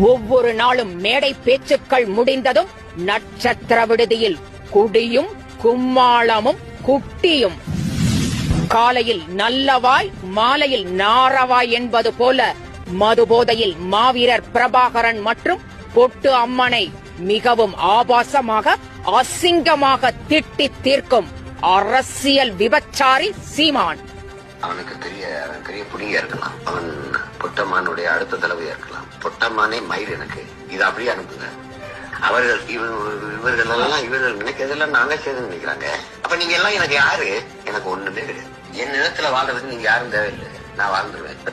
ஒவ்வொரு நாளும் மேடை பேச்சுக்கள் முடிந்ததும் நட்சத்திர விடுதியில் குடியும் கும்மாளமும் குட்டியும். காலையில் நல்லவாய் மாலையில் நாரவாய் என்பது போல மதுபோதையில் மாவீரர் பிரபாகரன் மற்றும் பொட்டு அம்மனை மிகவும் ஆபாசமாக அசிங்கமாக திட்டி தீர்க்கும் அரசியல் விபச்சாரி சீமான். அவனுக்கு பெரிய அவன் பெரிய புடிங்க இருக்கலாம். அவன் பொட்டம்மானுடைய அடுத்த தலைவையா இருக்கலாம். பொட்டம்மானே மயிர் எனக்கு. இது அப்படியே அனுப்புங்க. அவர்கள் இவ- இவர்கள் எல்லாம் இவர்கள் நினைக்கிறதெல்லாம் நாங்க சேர்ந்து நினைக்கிறாங்க. அப்ப நீங்க எல்லாம் எனக்கு யாரு? எனக்கு ஒண்ணுமே கிடையாது. என் நிலத்துல வாழ்றதுக்கு நீங்க யாரும் தேவையில்லை. நான் வாழ்ந்துருவேன்.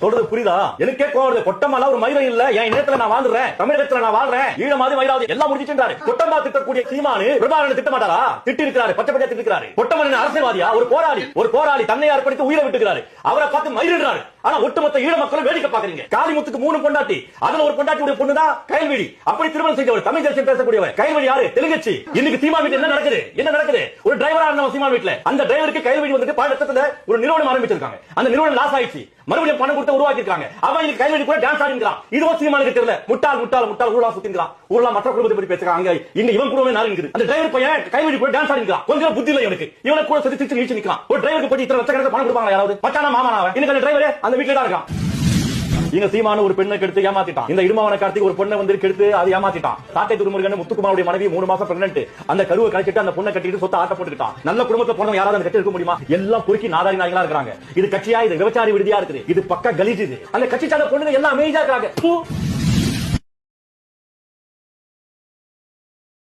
சொல்றது புரியுதா? எனக்கே கோவம் வருது. கொட்டமாலாம் ஒரு மயிரம் இல்ல. என் நேரத்துல நான் வாழ்றேன் தமிழகத்துல நான் வாழ்றேன். ஈழ மாதிரி மயிலாவது எல்லாம் முடிச்சுட்டாரு கொட்டமா திட்டக்கூடிய சீமானு பிரபாகரன் திட்ட மாட்டாரா திட்டி இருக்கிறாரு பச்சை பச்சை திட்டிருக்காரு கொட்டமன் அரசியல்வாதியா? ஒரு போராளி. ஒரு போராளி தன்னை அர்ப்பணித்து உயிரை விட்டுக்கிறாரு. அவரை பார்த்து மயிரிடுறாரு. ஆனா ஒட்டுமொத்த ஈழ மக்களும் வேடிக்கை பாக்குறீங்க காளிமுத்துக்கு மூணு பொண்டாட்டி. அதுல ஒரு பொண்டாட்டியுடைய பொண்ணுதான் கயல்விழி. அப்படி திருமணம் செஞ்சவர் தமிழ் தேசியம் பேசக்கூடியவர். கயல்விழி யாரு? தெலுங்கச்சி. இன்னைக்கு சீமா வீட்டுல என்ன நடக்குது? என்ன நடக்குது? ஒரு டிரைவரா இருந்தவன் சீமா வீட்டுல. அந்த டிரைவருக்கு கைல்வெளி வந்துட்டு பல ஒரு நிறுவனம் ஆரம்பிச்சிருக்காங்க. அந்த நிறுவனம் லாஸ் ஆயிடுச்சு. மறுபடியும் பணம் கொடுத்து உருவாக்கி இருக்காங்க அவன் இன்னைக்கு கைவெளி கூட டான்ஸ் ஆடிங்கிறான் இதுவும் சீமானுக்கு தெரியல. முட்டாள் முட்டால் முட்டாள் ஊழலா சுத்திங்கிறான் ஊழலா மற்ற குடும்பத்தை பத்தி பேசுறாங்க இங்க இவன் குடும்பமே நாள் இருக்குது. அந்த டிரைவர் பையன் கைவெளி கூட டான்ஸ் ஆடிங்கிறான் கொஞ்சம் புத்தி இல்லை இவனுக்கு. இவனை கூட சதி சிரிச்சு நீச்சு நிக்கிறான். ஒரு டிரைவருக்கு போய் இத்தனை லட்சக்கணக்கு பணம் கொடுப்பாங்க யாராவது? மச்சான மாமா அவன்? இன்னைக்கு அந்த டிரைவர் அந்த வீட்டுல தான் இருக்கான். இங்க சீமான ஒரு பெண்ணை கெடுத்து ஏமாத்திட்டான். இந்த இடுமாவன கார்த்திக் ஒரு பொண்ணை வந்து கெடுத்து அது ஏமாத்திட்டான். சாட்டை துருமுருகன் முத்துக்குமாருடைய மனைவி மூணு மாசம் பிரெக்னன்ட் அந்த கருவை கழிச்சிட்டு அந்த பொண்ணை கட்டிட்டு சொத்த ஆட்ட போட்டுக்கிட்டான். நல்ல குடும்பத்தை போனவங்க யாராவது அந்த கட்டி இருக்க முடியுமா? எல்லாம் பொறுக்கி நாதாரி நாய்களா இருக்காங்க இது கட்சியா? இது விபச்சாரி விடுதியா இருக்குது? இது பக்க கலீஜ் இது. அந்த கட்சி சார்ந்த பொண்ணுங்க எல்லாம் அமைதியா இருக்காங்க.